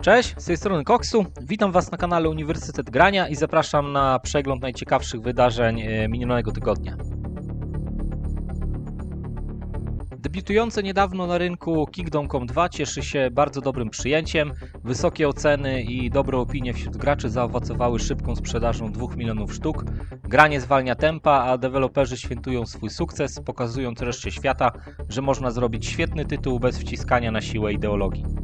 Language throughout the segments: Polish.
Cześć, z tej strony Koksu. Witam Was na kanale Uniwersytet Grania i zapraszam na przegląd najciekawszych wydarzeń e, minionego tygodnia. Debiutujące niedawno na rynku Kingdom.com 2 cieszy się bardzo dobrym przyjęciem. Wysokie oceny i dobre opinie wśród graczy zaowocowały szybką sprzedażą 2 milionów sztuk. Gra nie zwalnia tempa, a deweloperzy świętują swój sukces, pokazując reszcie świata, że można zrobić świetny tytuł bez wciskania na siłę ideologii.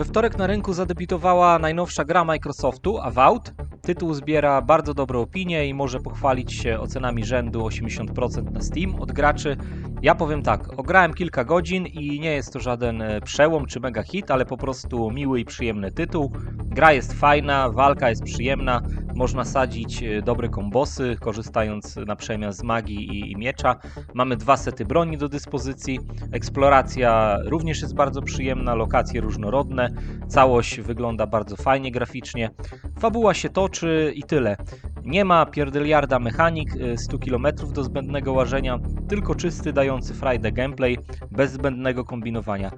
We wtorek na rynku zadebiutowała najnowsza gra Microsoftu, Avowed. Tytuł zbiera bardzo dobre opinie i może pochwalić się ocenami rzędu 80% na Steam od graczy. Ja powiem tak, ograłem kilka godzin i nie jest to żaden e, przełom czy mega hit, ale po prostu miły i przyjemny tytuł. Gra jest fajna, walka jest przyjemna, można sadzić e, dobre kombosy, korzystając na przemian z magii i, i miecza. Mamy dwa sety broni do dyspozycji, eksploracja również jest bardzo przyjemna, lokacje różnorodne, całość wygląda bardzo fajnie graficznie, fabuła się toczy i tyle. Nie ma pierdyliarda mechanik, y, 100 km do zbędnego łażenia, tylko czysty, dający frajdę gameplay, bez zbędnego kombinowania.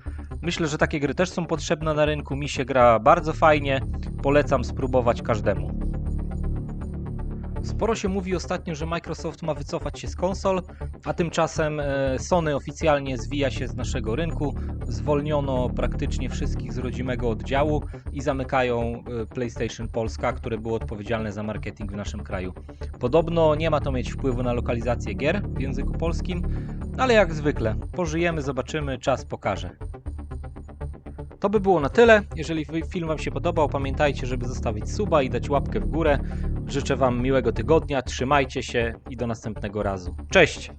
Myślę, że takie gry też są potrzebne na rynku, mi się gra bardzo fajnie, polecam spróbować każdemu. Sporo się mówi ostatnio, że Microsoft ma wycofać się z konsol, a tymczasem e, Sony oficjalnie zwija się z naszego rynku. Zwolniono praktycznie wszystkich z rodzimego oddziału i zamykają e, PlayStation Polska, które było odpowiedzialne za marketing w naszym kraju. Podobno nie ma to mieć wpływu na lokalizację gier w języku polskim, ale jak zwykle, pożyjemy, zobaczymy, czas pokaże. To by było na tyle. Jeżeli film Wam się podobał, pamiętajcie, żeby zostawić suba i dać łapkę w górę. Życzę Wam miłego tygodnia, trzymajcie się i do następnego razu. Cześć!